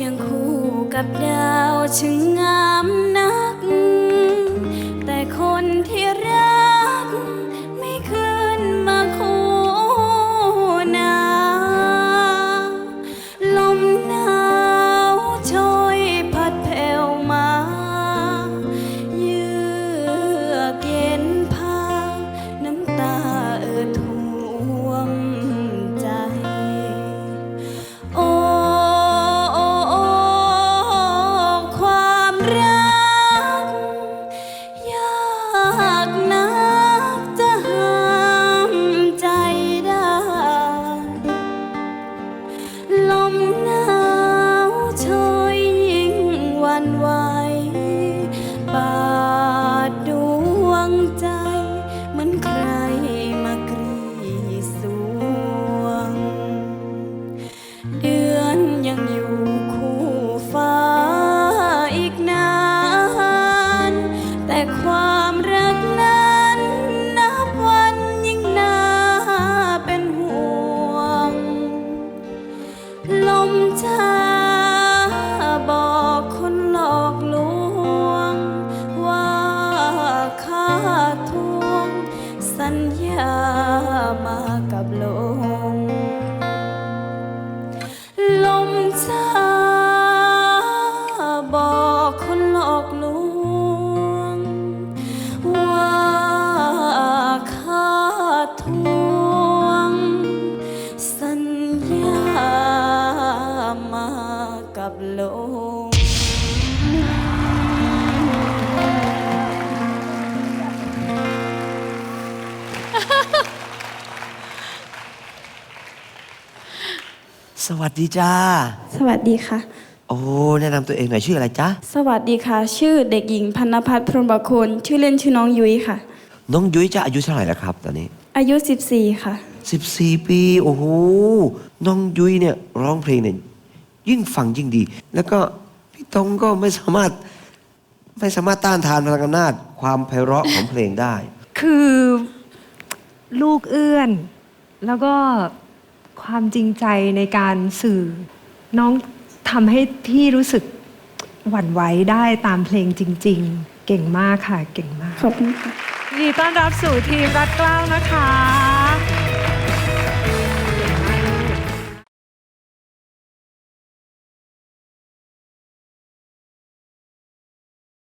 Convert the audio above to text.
เคียงคู่กับดาวช่างงามนัก แต่คนที่รัก แต่ความรักนั้นนับวันยิ่งน่าเป็นห่วง ลมจ้าบอกคนหลอกลวง ว่าค่าทวง สัญญามากับลม บลมสวัสดีจ้า สวัสดีค่ะ โอ้ แนะนำตัวเองหน่อยชื่ออะไรจ๊ะ สวัสดีค่ะ ชื่อเด็กหญิงพันนพัฒน์พรหมประโคนชื่อเล่นชื่อน้องยุ้ยค่ะ น้องยุ้ยจะอายุเท่าไหร่แล้วครับ ตอนนี้ อายุ 14 ค่ะ 14 ปี โอ้โห น้องยุ้ยเนี่ยร้องเพลงเนี่ย ยิ่งฟังยิ่งดี แล้วก็พี่ตองก็ไม่สามารถไม่สามารถต้านทานพลังอำนาจความไพเราะของเพลงได้ คือลูกเอื้อน แล้วก็ความจริงใจในการสื่อ น้องทำให้พี่รู้สึกหวั่นไหวได้ตามเพลงจริง ๆ เก่งมากค่ะ เก่งมากขอบคุณค่ะยินดีต้อนรับสู่ทีมรัดเกล้าวนะคะ